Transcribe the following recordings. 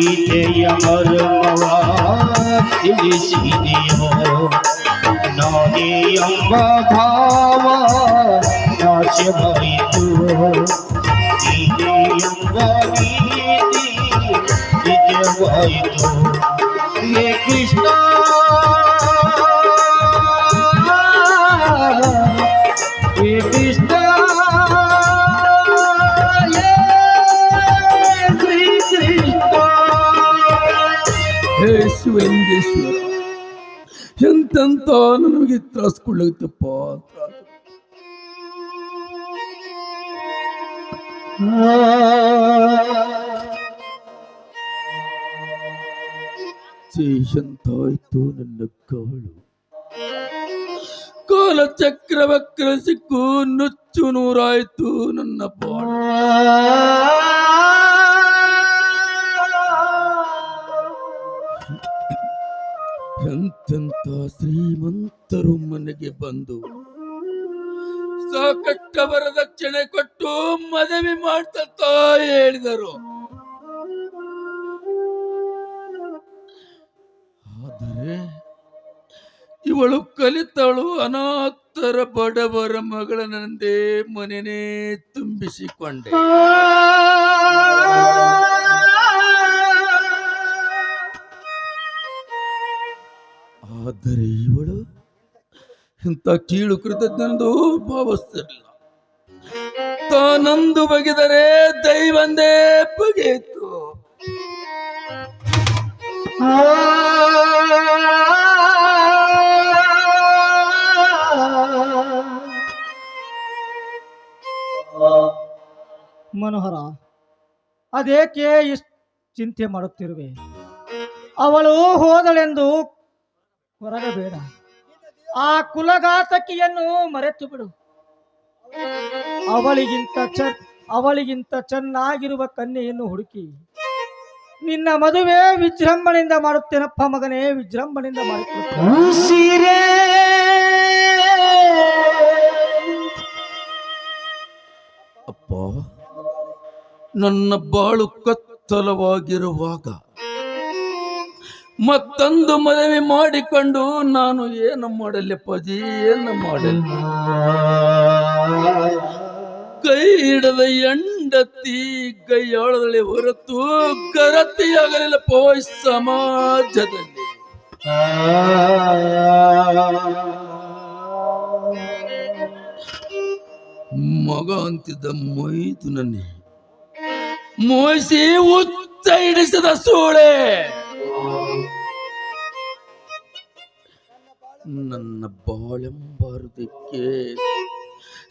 দিতে আমার তিরিশ দিও নদী অম্ব ভাবা নাচে ভাই তু দিদি অম্ব ಶಿವಲಿಂಗೇಶ್ವರ ಎಂತೆಂತ ನನಗೆ ತ್ರಾಸ ಕೊಡ್ಲಾಗತ್ತಪ್ಪ ಚೇ ಎಂತಾಯ್ತು ನನ್ನ ಕಾಳು. ಕಾಲ ಚಕ್ರವಕ್ರ ಸಿಕ್ಕು ನುಚ್ಚು ನೂರಾಯ್ತು ನನ್ನ ಬಾಳು. ಬಂದು ಸಾಕಷ್ಟ ವರದಕ್ಷಿಣೆ ಕೊಟ್ಟು ಮದುವೆ ಮಾಡ್ತಾ ಹೇಳಿದರು. ಆದರೆ ಇವಳು ಕಲಿತಳು ಅನಾಥರ ಬಡವರ ಮಗಳನಂದೇ ಮನೆನೇ ತುಂಬಿಸಿಕೊಂಡೆ. ಆದರೆ ಇವಳು ಇಂಥ ಕೀಳು ಕೃತಜ್ಞನದು ಭಾವಿಸ್ತಿರಲಿಲ್ಲ. ತಾನೊಂದು ಬಗೆದರೆ ದೈವಂದೇ ಬಗೆಯಿತು. ಮನೋಹರ, ಅದೇಕೆ ಇಷ್ಟು ಚಿಂತೆ ಮಾಡುತ್ತಿರುವೆ? ಅವಳು ಹೋದಳೆಂದು ಹೊರಗಬೇಡ ಆ ಕುಲಘಾತಕಿಯನ್ನು ಮರೆತು ಬಿಡು. ಅವಳಿಗಿಂತ ಚ ಅವಳಿಗಿಂತ ಚೆನ್ನಾಗಿರುವ ಕನ್ಯೆಯನ್ನು ಹುಡುಕಿ. ನಿನ್ನ ಮದುವೆ ವಿಜೃಂಭಣೆಯಿಂದ ಮಾಡುತ್ತೇನಪ್ಪ ಮಗನೇ, ವಿಜೃಂಭಣೆಯಿಂದ ಮಾಡುತ್ತೇನೆ ಸೀರೆ ಅಪ್ಪ, ನನ್ನ ಬಾಳು ಕತ್ತಲವಾಗಿರುವಾಗ ಮತ್ತೊಂದು ಮದುವೆ ಮಾಡಿಕೊಂಡು ನಾನು ಏನು ಮಾಡಲಿ ಅಪ್ಪಾಜಿ ಏನು ಮಾಡಲಿ ಕೈ ಹಿಡದ ಎಂಡತಿ ಕೈಯಾಳದಲ್ಲಿ ಹೊರತು ಗರತಿಯಾಗಲಿಲ್ಲ ಪೋಯ್ ಸಮಾಜದಲ್ಲಿ. ಮಗ ಅಂತಿದ್ದ ಮೊಯ್ತು ನನ್ನೆ ಮೋಯಿಸಿ ಉಚ್ಚ ಹಿಡಿಸಿದ ಸೂಳೆ. ನನ್ನ ಬಾಳೆಂಬಾರದಕ್ಕೆ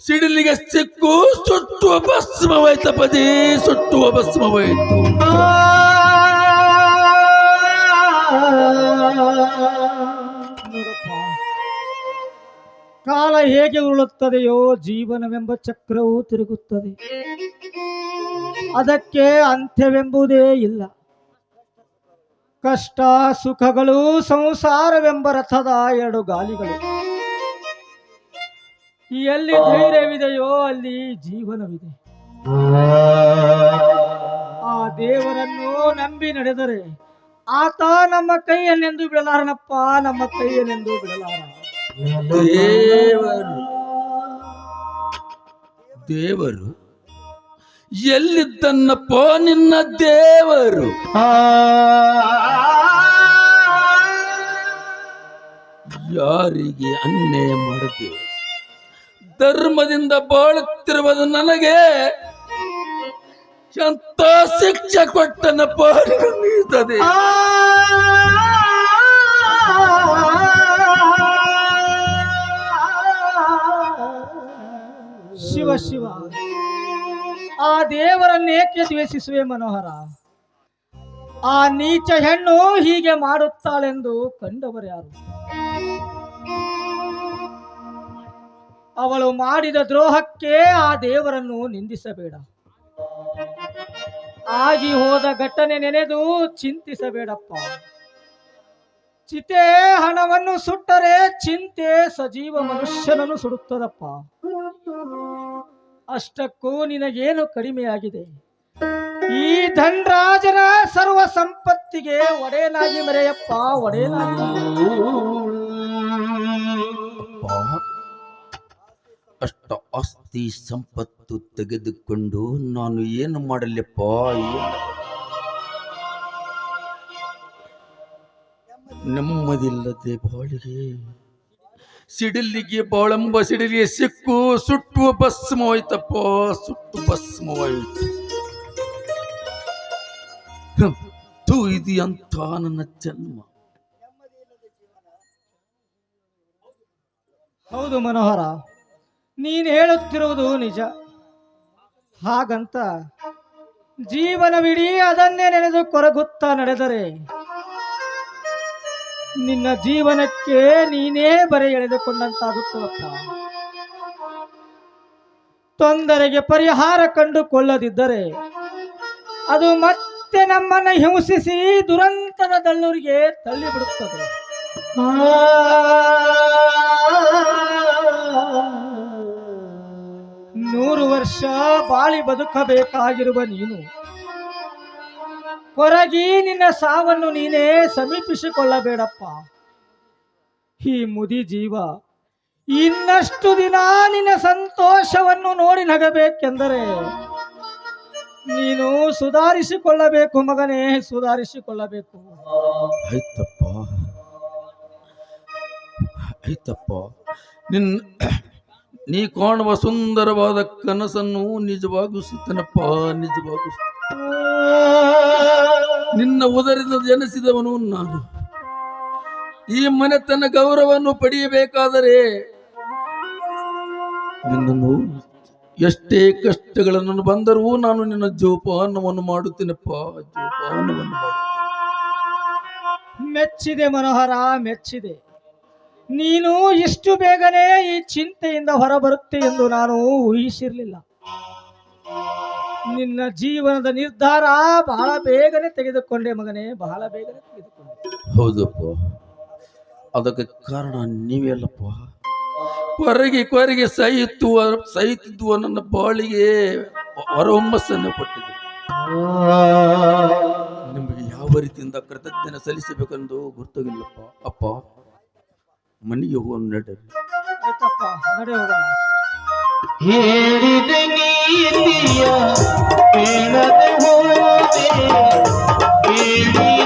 ಸಿಡಿಲಿಗೆ ಸಿಕ್ಕು ಸುಟ್ಟುವ ಭಸ್ಮವಾಯ್ತ ಪದೇ ಸುಟ್ಟುವ ಭಸ್ಮವಾಯಿತು. ಕಾಲ ಹೇಗೆ ಉರುಳುತ್ತದೆಯೋ ಜೀವನವೆಂಬ ಚಕ್ರವು ತಿರುಗುತ್ತದೆ. ಅದಕ್ಕೆ ಅಂತ್ಯವೆಂಬುದೇ ಇಲ್ಲ. ಕಷ್ಟ ಸುಖಗಳು ಸಂಸಾರವೆಂಬ ರಥದ ಎರಡು ಗಾಲಿಗಳು. ಎಲ್ಲಿ ಧೈರ್ಯವಿದೆಯೋ ಅಲ್ಲಿ ಜೀವನವಿದೆ. ಆ ದೇವರನ್ನು ನಂಬಿ ನಡೆದರೆ ಆತ ನಮ್ಮ ಕೈಯನ್ನೆಂದು ಬಿಡಲಾರನಪ್ಪ, ನಮ್ಮ ಕೈಯನ್ನೆಂದು ಬಿಡಲಾರ ದೇವರು ದೇವರು. ಎಲ್ಲಿದ್ದನ್ನಪ್ಪ ನಿನ್ನ ದೇವರು ಯಾರಿಗೆ ಅನ್ಯಾಯ ಮಾಡದೆ ಧರ್ಮದಿಂದ ಬಾಳುತ್ತಿರುವುದು ನನಗೆ ಎಂತ ಶಿಕ್ಷೆ ಕೊಟ್ಟನಪ್ಪ ನೀಡುತ್ತದೆ ಶಿವ ಶಿವ ಆ ದೇವರನ್ನೇಕೆ ದ್ವೇಷಿಸುವೆ ಮನೋಹರ. ಆ ನೀಚ ಹೆಣ್ಣು ಹೀಗೆ ಮಾಡುತ್ತಾಳೆಂದು ಕಂಡವರು ಯಾರು? ಅವಳು ಮಾಡಿದ ದ್ರೋಹಕ್ಕೆ ಆ ದೇವರನ್ನು ನಿಂದಿಸಬೇಡ. ಆಗಿ ಹೋದ ಘಟನೆ ನೆನೆದು ಚಿಂತಿಸಬೇಡಪ್ಪ. ಚಿತೆ ಹಣವನ್ನು ಸುಟ್ಟರೆ ಚಿಂತೆ ಸಜೀವ ಮನುಷ್ಯನನ್ನು ಸುಡುತ್ತದಪ್ಪ. ಅಷ್ಟಕ್ಕೂ ನಿನಗೇನು ಕಡಿಮೆಯಾಗಿದೆ? ಈ ಧನರಾಜನ ಸರ್ವ ಸಂಪತ್ತಿಗೆ ಒಡೆಯನಾಗಿ ಮರೆಯಪ್ಪ, ಒಡೆಯನಾಗಿ. ಅಷ್ಟ ಆಸ್ತಿ ಸಂಪತ್ತು ತೆಗೆದುಕೊಂಡು ನಾನು ಏನು ಮಾಡಲಿಪ್ಪ ನೆಮ್ಮದಿಲ್ಲದೆ ಬಾಳಿಗೆ ಸಿಡಿಲಿಗೆ ಬಾಳಂಬ ಸಿಡಿಲಿಗೆ ಸಿಕ್ಕು, ಸುಟ್ಟು ಭಸ್ಮವಾಯ್ತಪ್ಪ ಸುಟ್ಟು ಭಸ್ಮವಾಯಿತು ಹ್ಮ್. ತೂ ಇದು ಅಂತ ನನ್ನ ಜನ್ಮ ಹೌದು ಮನೋಹರ, ನೀನು ಹೇಳುತ್ತಿರುವುದು ನಿಜ ಹಾಗಂತ ಜೀವನವಿಡೀ ಅದನ್ನೇ ನೆನೆದು ಕೊರಗುತ್ತಾ ನಡೆದರೆ ನಿನ್ನ ಜೀವನಕ್ಕೆ ನೀನೇ ಬರೆ ಎಳೆದುಕೊಂಡಂತಾಗುತ್ತವಪ್ಪ ತೊಂದರೆಗೆ ಪರಿಹಾರ ಕಂಡುಕೊಳ್ಳದಿದ್ದರೆ ಅದು ಮತ್ತೆ ನಮ್ಮನ್ನು ಹಿಂಸಿಸಿ ದುರಂತದ ದಳ್ಳೂರಿಗೆ ತಳ್ಳಿಬಿಡುತ್ತದೆ. ನೂರು ವರ್ಷ ಬಾಳಿ ಬದುಕಬೇಕಾಗಿರುವ ನೀನು ಕೊರಗಿ ನಿನ್ನ ಸಾವನ್ನು ನೀನೇ ಸಮೀಪಿಸಿಕೊಳ್ಳಬೇಡಪ್ಪ. ಈ ಮುದಿ ಜೀವ, ಇನ್ನಷ್ಟು ದಿನ ನಿನ್ನ ಸಂತೋಷವನ್ನು ನೋಡಿ ನಗಬೇಕೆಂದರೆ ನೀನು ಸುಧಾರಿಸಿಕೊಳ್ಳಬೇಕು ಮಗನೇ, ಸುಧಾರಿಸಿಕೊಳ್ಳಬೇಕು. ಆಯ್ತಪ್ಪ. ಆಯ್ತಪ್ಪ. ನಿನ್ನ ನೀ ಕಾಣುವ ಸುಂದರವಾದ ಕನಸನ್ನು ನಿಜವಾಗಿಸುತ್ತೇನಪ್ಪ ನಿಜವಾಗಿಸುತ್ತ ನಿನ್ನ ಉದರಿಂದ ಜನಿಸಿದವನು ನಾನು. ಈ ಮನೆ ತನ್ನ ಗೌರವವನ್ನು ಪಡೆಯಬೇಕಾದರೆ ನಿನ್ನನ್ನು ಎಷ್ಟೇ ಕಷ್ಟಗಳನ್ನು ಬಂದರೂ ನಾನು ನಿನ್ನ ಜೋಪಾನವನ್ನು ಮಾಡುತ್ತೇನಪ್ಪ. ಜೋಪಾನವನ್ನು ಮೆಚ್ಚಿದೆ ಮನೋಹರ, ಮೆಚ್ಚಿದೆ. ನೀನು ಇಷ್ಟು ಬೇಗನೆ ಈ ಚಿಂತೆಯಿಂದ ಹೊರಬರುತ್ತೆ ಎಂದು ನಾನು ಊಹಿಸಿರ್ಲಿಲ್ಲ. ನಿನ್ನ ಜೀವನದ ನಿರ್ಧಾರ ಬಹಳ ಬೇಗನೆ ತೆಗೆದುಕೊಂಡೆ ಮಗನೇ ಬಹಳ ಬೇಗನೆ ತೆಗೆದುಕೊಂಡೆ. ಹೌದಪ್ಪ. ಅದಕ್ಕೆ ಕಾರಣ ನೀವೇಲ್ಲಪ್ಪ. ಕೊರಗಿ ಕೊರಗೆ ಸಹಿತು ಸಹಿತಿದ್ದು ನನ್ನ ಬಾಳಿಗೆ ಹೊರಹೊಮ್ಮಸ್ಸನ್ನು ಪಟ್ಟಿದೆ ನಿಮಗೆ ಯಾವ ರೀತಿಯಿಂದ ಕೃತಜ್ಞತೆ ಸಲ್ಲಿಸಬೇಕೆಂದು ಗೊತ್ತಾಗಿಲ್ಲಪ್ಪ ಅಪ್ಪ ಮನೆಗೆ ಹೋಗುವ ನಡೆಯಪ್ಪ ನಡೆಯೋಗ ಹೇಳಿದ ನೀತಿಯ ಕೇಳದೆ ಹೋದೆ ಕೇಳಿ